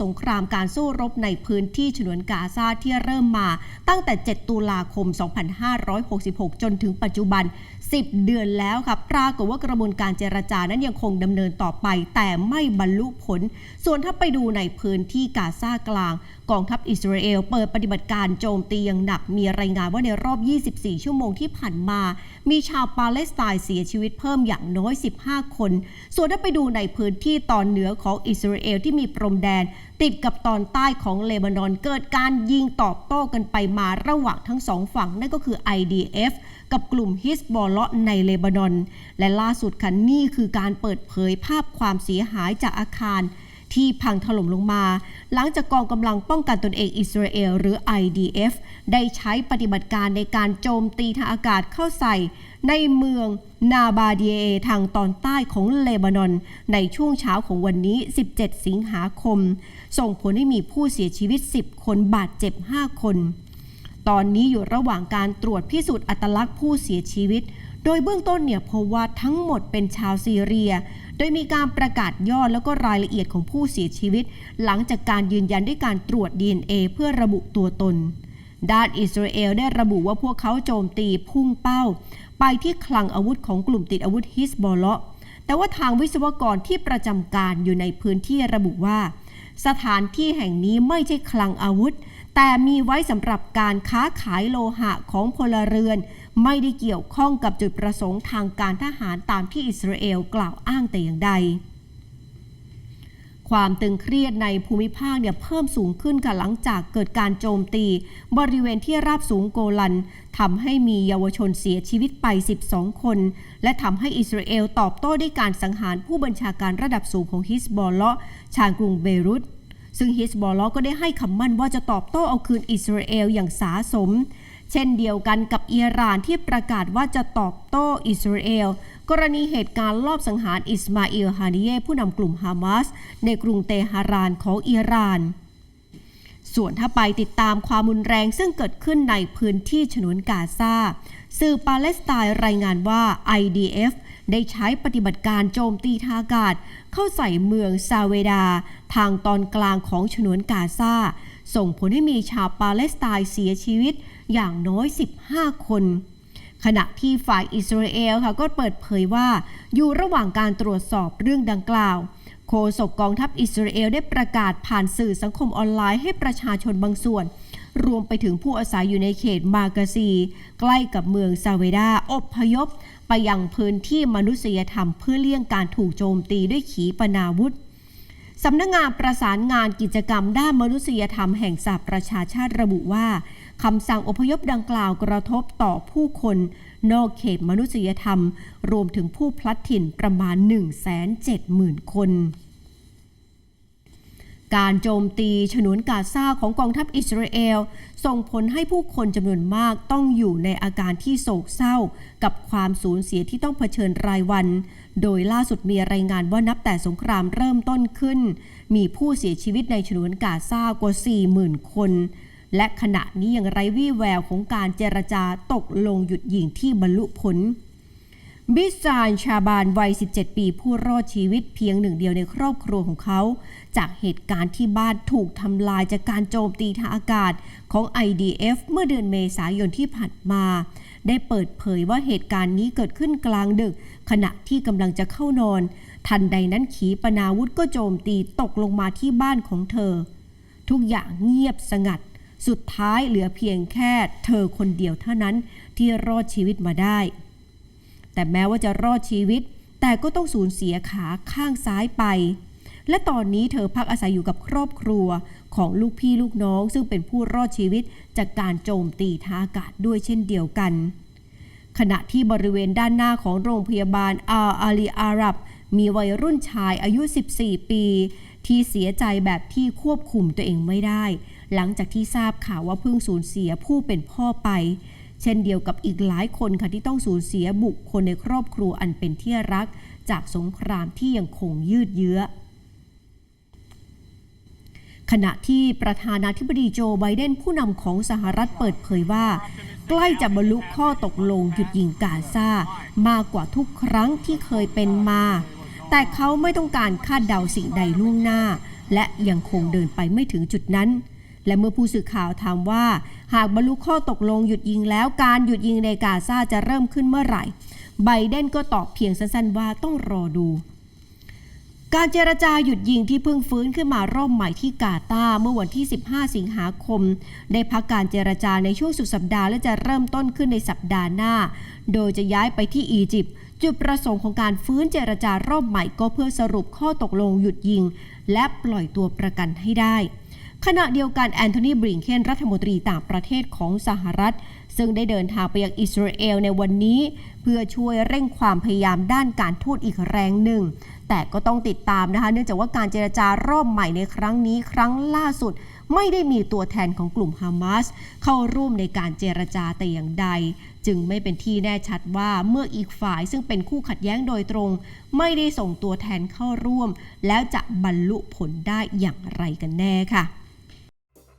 สงครามการสู้รบในพื้นที่ฉนวนกาซาที่เริ่มมาตั้งแต่ 7 ตุลาคม 2566 จนถึงปัจจุบัน 10 เดือนแล้วค่ะปรากฏว่ากระบวนการเจรจานั้นยังคงดำเนินต่อไป แต่ไม่บรรลุผล ส่วนถ้าไปดูในพื้นที่กาซากลาง กองทัพอิสราเอลเปิดปฏิบัติการโจมตีอย่างหนัก มีรายงานว่าในรอบ 24 ชั่วโมงที่ผ่านมา มีชาวปาเลสไตน์เสียชีวิตเพิ่มอย่างน้อย 15 คน ส่วนถ้าไปดูในพื้นที่ตอนเหนือของอิสราเอลที่มีพรมแดน ติดกับตอนใต้ของเลบานอนเกิดการยิงตอบโต้กันไปมาระหว่างทั้งสองฝั่งนั่นก็คือ IDF กับกลุ่มฮิสบอลเลาะในเลบานอน และล่าสุดค่ะนี่คือการเปิดเผยภาพความเสียหายจากอาคารที่พังถล่มลงมา หลังจากกองกำลังป้องกันตนเองอิสราเอลหรือ IDF ได้ใช้ปฏิบัติการในการโจมตีทางอากาศเข้าใส่ ในเมืองนาบาเดียทางตอนใต้ของเลบานอน ในช่วงเช้าของวันนี้ 17 สิงหาคม ส่งผลให้มีผู้เสียชีวิต 10 คนบาดเจ็บ 5 คน ตอนนี้อยู่ระหว่างการตรวจพิสูจน์อัตลักษณ์ผู้เสียชีวิต โดยเบื้องต้นเนี่ยพบว่าทั้งหมดเป็นชาวซีเรีย โดยมีการประกาศยอดแล้วก็รายละเอียดของผู้เสียชีวิต หลังจากการยืนยันด้วยการตรวจ DNA เพื่อระบุตัวตน ด้านอิสราเอลได้ระบุว่าพวกเขาโจมตีพุ่งเป้า ไปที่คลังอาวุธของกลุ่มติดอาวุธฮิสบอลเลาะแต่ว่าทางวิศวกรที่ประจำการอยู่ในพื้นที่ระบุว่า สถานที่แห่งนี้ไม่ใช่คลังอาวุธ แต่มีไว้สำหรับการค้าขายโลหะของพลเรือน ไม่ได้เกี่ยวข้องกับจุดประสงค์ทางการทหารตามที่อิสราเอลกล่าวอ้างแต่อย่างใด ความตึงเครียดในภูมิภาคเนี่ยเพิ่มสูงขึ้นค่ะหลังจากเกิดการโจมตี บริเวณที่ราบสูงโกลันทำให้มีเยาวชนเสียชีวิตไป 12 คน และทำให้อิสราเอลตอบโต้ด้วยการสังหารผู้บัญชาการระดับสูงของฮิสบอลเลาะชานกรุงเบรุต ซึ่งฮิสบอลเลาะก็ได้ให้คำมั่นว่าจะตอบโต้เอาคืนอิสราเอลอย่างสาสม เช่นเดียวกันกับอิหร่านที่ประกาศว่าจะตอบโต้อิสราเอลกรณีเหตุการณ์ลอบสังหารอิสมาอิลฮานิเยผู้นำกลุ่มฮามาส ในกรุงเตหะรานของอิหร่าน ส่วนถ้าไปติดตามความรุนแรงซึ่งเกิดขึ้นในพื้นที่ฉนวนกาซาสื่อปาเลสไตน์รายงานว่า IDF ได้ใช้ปฏิบัติการโจมตีทางอากาศ เข้าใส่เมืองซาเวดา ทางตอนกลางของฉนวนกาซา ส่งผลให้มีชาวปาเลสไตน์เสียชีวิตอย่างน้อย 15 คน ขณะที่ฝ่ายอิสราเอลค่ะก็เปิดเผยว่า อยู่ระหว่างการตรวจสอบเรื่องดังกล่าว โฆษกกองทัพอิสราเอลได้ประกาศผ่านสื่อสังคมออนไลน์ให้ประชาชนบางส่วน รวมไปถึงผู้อาศัยอยู่ในเขตมากาซี ใกล้กับเมืองซาเวดาอบพยพ ไปยังพื้นที่มนุษยธรรมเพื่อเลี่ยงการถูกโจมตีด้วยขีปนาวุธ สำนักงงานประสานงานกิจกรรมด้านมนุษยธรรมแห่งสหประชาชาติระบุว่าคำสั่งอพยพดังกล่าวกระทบต่อผู้คน นอกเขตมนุษยธรรม รวมถึงผู้พลัดถิ่นประมาณ 170,000 คน การโจมตีฉนวนกาซาของกองทัพอิสราเอล ส่งผลให้ผู้คนจำนวนมากต้องอยู่ในอาการที่โศกเศร้า กับความสูญเสียที่ต้องเผชิญรายวัน โดยล่าสุดมีรายงานว่านับแต่สงครามเริ่มต้นขึ้น มีผู้เสียชีวิตในฉนวนกาซากว่า 40,000 คน และขณะนี้ยังไร้วี่แววของการเจรจาตกลงหยุดยิงที่บรรลุผล บิซานชาบานวัย 17 ปี ผู้รอดชีวิตเพียงหนึ่งเดียวในครอบครัวของเขา จากเหตุการณ์ที่บ้านถูกทำลายจากการโจมตีทางอากาศของ IDF เมื่อเดือนเมษายนที่ผ่านมา ได้เปิดเผยว่าเหตุการณ์นี้เกิดขึ้นกลางดึก ขณะที่กำลังจะเข้านอน ทันใดนั้นขีปนาวุธก็โจมตีตกลงมาที่บ้านของเธอ ทุกอย่างเงียบสงัด สุดท้ายเหลือเพียงแค่เธอคนเดียวเท่านั้นที่รอดชีวิตมาได้ แต่แม้ว่าจะรอดชีวิต แต่ก็ต้องสูญเสียขาข้างซ้ายไป และตอนนี้เธอพักอาศัยอยู่กับครอบครัวของลูกพี่ลูกน้อง ซึ่งเป็นผู้รอดชีวิตจากการโจมตีทางอากาศด้วยเช่นเดียวกัน ขณะที่บริเวณด้านหน้าของโรงพยาบาลอาอาลีอารับ มีวัยรุ่นชายอายุ 14 ปี ที่เสียใจแบบที่ควบคุมตัวเองไม่ได้ หลังจากที่ทราบข่าวว่าเพิ่งสูญเสียผู้เป็นพ่อไป เช่นเดียวกับอีกหลายคนค่ะที่ต้องสูญเสียบุคคลในครอบครัวอันเป็นที่รัก จากสงครามที่ยังคงยืดเยื้อขณะที่ประธานาธิบดีโจไบเดนผู้นำของสหรัฐเปิดเผยว่า ใกล้จะบรรลุข้อตกลงหยุดยิงกาซามากกว่าทุกครั้งที่เคยเป็นมา แต่เขาไม่ต้องการคาดเดาสิ่งใดล่วงหน้า และยังคงเดินไปไม่ถึงจุดนั้น และเมื่อผู้สื่อข่าวถามว่า หากบรรลุข้อตกลงหยุดยิงแล้วการหยุดยิงในกาซาจะเริ่มขึ้นเมื่อไหร่ ไบเดนก็ตอบเพียงสั้นๆว่าต้องรอดูการเจรจาหยุดยิงที่เพิ่งฟื้นขึ้นมารอบใหม่ที่กาตาเมื่อวันที่ 15 สิงหาคม ได้พักการเจรจาในช่วงสุดสัปดาห์และจะเริ่มต้นขึ้นในสัปดาห์หน้า โดยจะย้ายไปที่อียิปต์จุดประสงค์ของการฟื้นเจรจารอบใหม่ก็เพื่อสรุปข้อตกลงหยุดยิง และปล่อยตัวประกันให้ได้ ขณะเดียวกันแอนโทนีบริงเคนรัฐมนตรีต่างประเทศของสหรัฐ ซึ่งได้เดินทางไปยังอิสราเอลในวันนี้ เพื่อช่วยเร่งความพยายามด้านการทูตอีกแรงหนึ่ง แต่ก็ต้องติดตามนะคะ เนื่องจากว่าการเจรจารอบใหม่ในครั้งนี้ครั้งล่าสุด ไม่ได้มีตัวแทนของกลุ่มฮามาสเข้าร่วมในการเจรจาแต่อย่างใด จึงไม่เป็นที่แน่ชัดว่าเมื่ออีกฝ่ายซึ่งเป็นคู่ขัดแย้งโดยตรง ไม่ได้ส่งตัวแทนเข้าร่วม แล้วจะบรรลุผลได้อย่างไรกันแน่ค่ะ